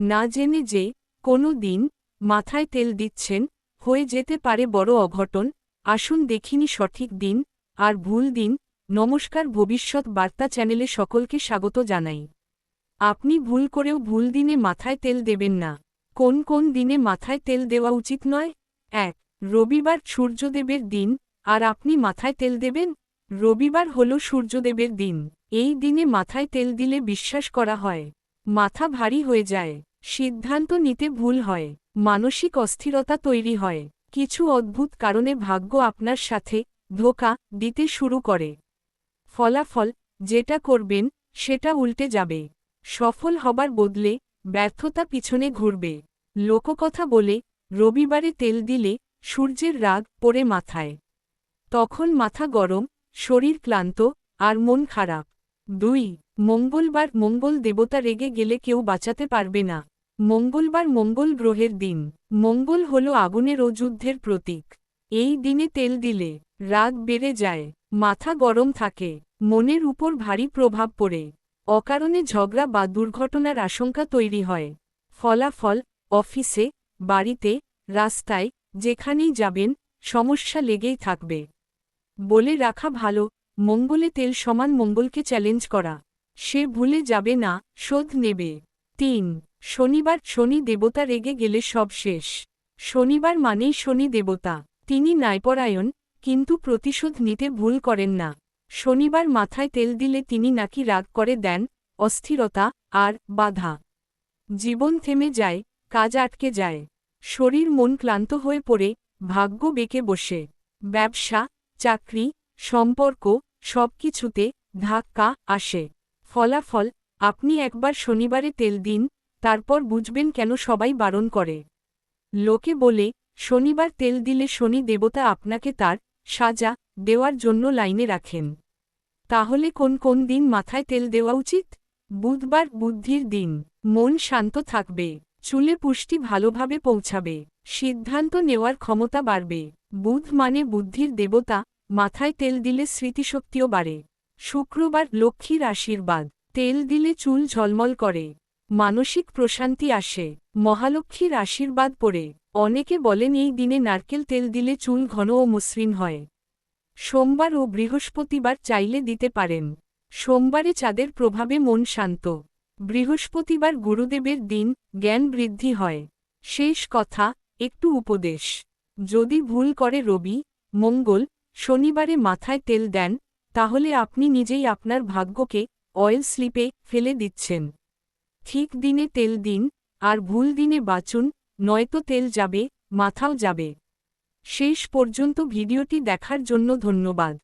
না জেনে যে, কোনো দিন মাথায় তেল দিচ্ছেন, হয়ে যেতে পারে বড় অঘটন, আসুন দেখিনি সঠিক দিন, আর ভুল দিন, নমস্কার ভবিষ্যৎ বার্তা চ্যানেলে সকলকে স্বাগত জানাই। আপনি ভুল করেও ভুল দিনে মাথায় তেল দেবেন না। কোন কোন দিনে মাথায় তেল দেওয়া উচিত নয়? এক, রবিবার সূর্যদেবের দিন, আর আপনি মাথায় তেল দেবেন? রবিবার হল সূর্যদেবের দিন, এই দিনে মাথায় তেল দিলে বিশ্বাস করা হয়। মাথা ভারী হয়ে যায়। সিদ্ধান্ত নিতে ভুল হয়। মানসিক অস্থিরতা তৈরি হয়। কিছু অদ্ভুত কারণে ভাগ্য আপনার সাথে ধোকা দিতে শুরু করে। ফলাফল যেটা করবেন, সেটা উল্টে যাবে। সফল হবার বদলে ব্যর্থতা পিছনে ঘুরবে। লোককথা বলে, রবিবারে তেল দিলে সূর্যের রাগ পড়ে মাথায়। তখন মাথা গরম, শরীর ক্লান্ত আর মন খারাপ। দুই, মঙ্গলবার মঙ্গল দেবতা রেগে গেলে কেউ বাঁচাতে পারবে না। মঙ্গলবার মঙ্গল গ্রহের দিন। মঙ্গল হল আগুনের ও যুদ্ধের প্রতীক। এই দিনে তেল দিলে রাগ বেড়ে যায়, মাথা গরম থাকে, মনের উপর ভারী প্রভাব পড়ে। অকারণে ঝগড়া বা দুর্ঘটনার আশঙ্কা তৈরি হয়। ফলাফল, অফিসে, বাড়িতে, রাস্তায়, যেখানেই যাবেন, সমস্যা লেগেই থাকবে। বলে রাখা ভালো, মঙ্গলে তেল সমান মঙ্গলকে চ্যালেঞ্জ করা। সে ভুলে যাবে না, শোধ নেবে। তিন শনিবার শনি দেবতা রেগে গেলে সব শেষ। শনিবার মানেই শনি দেবতা। তিনি ন্যায়পরায়ণ, কিন্তু প্রতিশোধ নিতে ভুল করেন না। শনিবার মাথায় তেল দিলে তিনি নাকি রাগ করে দেন, অস্থিরতা আর বাধা। জীবন থেমে যায়, কাজ আটকে যায়। শরীর মন ক্লান্ত হয়ে পড়ে, ভাগ্য বেঁকে বসে। ব্যবসা, চাকরি, সম্পর্ক সবকিছুতে ধাক্কা আসে। ফলাফল, আপনি একবার শনিবারে তেল দিন তারপর বুঝবেন কেন সবাই বারণ করে। লোকে বলে, শনিবার তেল দিলে শনি দেবতা আপনাকে তার সাজা দেওয়ার জন্য লাইনে রাখেন। তাহলে কোন কোন দিন মাথায় তেল দেওয়া উচিত? বুধবার বুদ্ধির দিন, মন শান্ত থাকবে, চুলে পুষ্টি ভালোভাবে পৌঁছাবে, সিদ্ধান্ত নেওয়ার ক্ষমতা বাড়বে। বুধ মানে বুদ্ধির দেবতা, মাথায় তেল দিলে স্মৃতিশক্তিও বাড়ে। শুক্রবার লক্ষ্মীর আশীর্বাদ, তেল দিলে চুল ঝলমল করে। মানসিক প্রশান্তি আসে। মহালক্ষ্মীর আশীর্বাদ পড়ে। অনেকে বলেন, এই দিনে নারকেল তেল দিলে চুল ঘন ও মসৃণ হয়। সোমবার ও বৃহস্পতিবার চাইলে দিতে পারেন। সোমবারে চাঁদের প্রভাবে মন শান্ত। বৃহস্পতিবার গুরুদেবের দিন, জ্ঞান বৃদ্ধি হয়। শেষ কথা, একটু উপদেশ। যদি ভুল করে রবি, মঙ্গল, শনিবারে মাথায় তেল দেন, তাহলে আপনি নিজেই আপনার ভাগ্যকে, অয়েল স্লিপে, ফেলে দিচ্ছেন। ঠিক দিনে তেল দিন, আর ভুল দিনে বাঁচুন, নয়তো তেল যাবে, মাথাও যাবে। শেষ পর্যন্ত ভিডিওটি দেখার জন্য ধন্যবাদ।